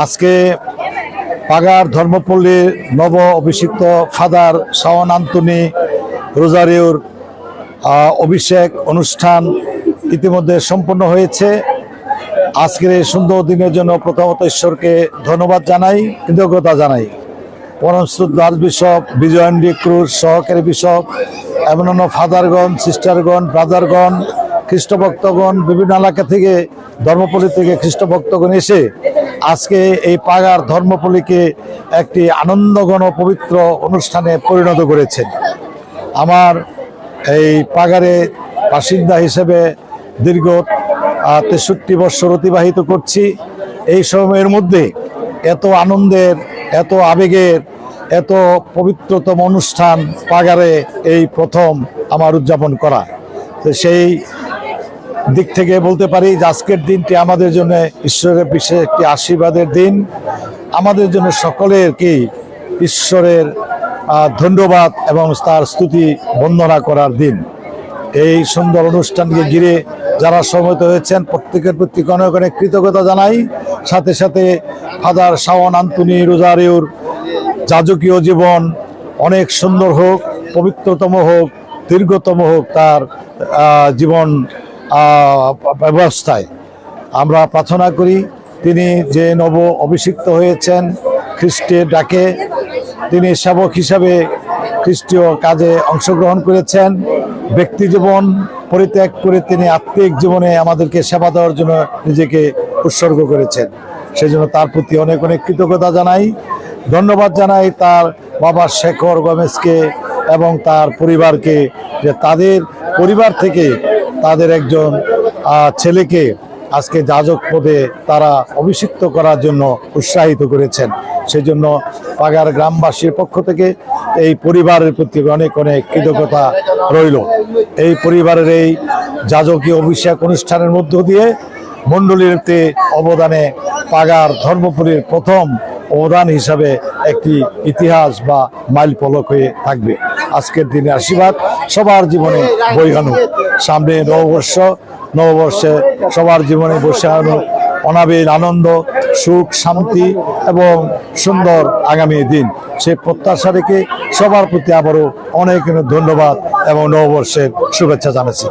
আজকে পাগার ধর্মপল্লীর নব অভিষিক্ত ফাদার শাওন আন্তনি রোজারিওর অভিষেক অনুষ্ঠান ইতিমধ্যে সম্পন্ন হয়েছে। আজকের এই সুন্দর দিনের জন্য প্রথমত ঈশ্বরকে ধন্যবাদ জানাই, কৃতজ্ঞতা জানাই। পরমশ্রদ্ধ আর্চ বিশপ বিজয়ন্ডি ক্রুজ, সহকারী বিশপ এমন অন্য ফাদারগণ, সিস্টারগণ, ব্রাদারগণ, খ্রিস্টভক্তগণ, বিভিন্ন এলাকা থেকে, ধর্মপল্লী থেকে খ্রিস্টভক্তগণ এসে আজকে এই পাগার ধর্মপল্লীকে একটি আনন্দঘন পবিত্র অনুষ্ঠানে পরিণত করেছেন। আমার এই পাগারে বাসিন্দা হিসেবে দীর্ঘ তেষট্টি বছর অতিবাহিত করছি। এই সময়ের মধ্যে এত আনন্দের, এত আবেগের, এত পবিত্রতম অনুষ্ঠান পাগারে এই প্রথম আমার উদযাপন করা। তো সেই দিক থেকে বলতে পারি যে আজকের দিনটি আমাদের জন্য ঈশ্বরের বিশেষ একটি আশীর্বাদের দিন। আমাদের জন্য সকলেরকেই ঈশ্বরের ধন্যবাদ এবং তার স্তুতি বন্দনা করার দিন। এই সুন্দর অনুষ্ঠানকে ঘিরে যারা সমবেত হয়েছেন, প্রত্যেকের প্রতি অনেক অনেক কৃতজ্ঞতা জানাই। সাথে সাথে ফাদার শাওন আন্তনি রোজারিওর যাজকীয় জীবন অনেক সুন্দর হোক, পবিত্রতম হোক, দীর্ঘতম হোক তার জীবন ব্যবস্থায়। আমরা প্রার্থনা করি তিনি যে নব অভিষিক্ত হয়েছেন খ্রিস্টের ডাকে, তিনি সেবক হিসাবে খ্রিস্টীয় কাজে অংশগ্রহণ করেছেন। ব্যক্তি জীবন পরিত্যাগ করে তিনি আত্মিক জীবনে আমাদেরকে সেবা দেওয়ার জন্য নিজেকে উৎসর্গ করেছেন। সেই জন্য তার প্রতি অনেক অনেক কৃতজ্ঞতা জানাই। ধন্যবাদ জানাই তার বাবা শেখর গমেশকে এবং তার পরিবারকে যে তাদের পরিবার থেকে তাদের একজন ছেলেকে আজকে যাজক পদে তারা অভিষিক্ত করার জন্য উৎসাহিত করেছেন। সেই জন্য পাগার গ্রামবাসীর পক্ষ থেকে এই পরিবারের প্রতি অনেক অনেক কৃতজ্ঞতা রইল। এই পরিবারের এই যাজকীয় অভিষেক অনুষ্ঠানের মধ্য দিয়ে মণ্ডলীতে অবদানে পাগার ধর্মপুরীর প্রথম অবদান হিসাবে একটি ইতিহাস বা মাইল হয়ে থাকবে। আজকের দিনে আশীর্বাদ, সবার জীবনে বৈহানু সামনে নববর্ষ, নববর্ষে সবার জীবনে বসে বৈশানু অনাবিল আনন্দ, সুখ, শান্তি এবং সুন্দর আগামী দিন। সে প্রত্যাশা রেখে সবার প্রতি আবারও অনেক ধন্যবাদ এবং নববর্ষের শুভেচ্ছা জানাচ্ছি।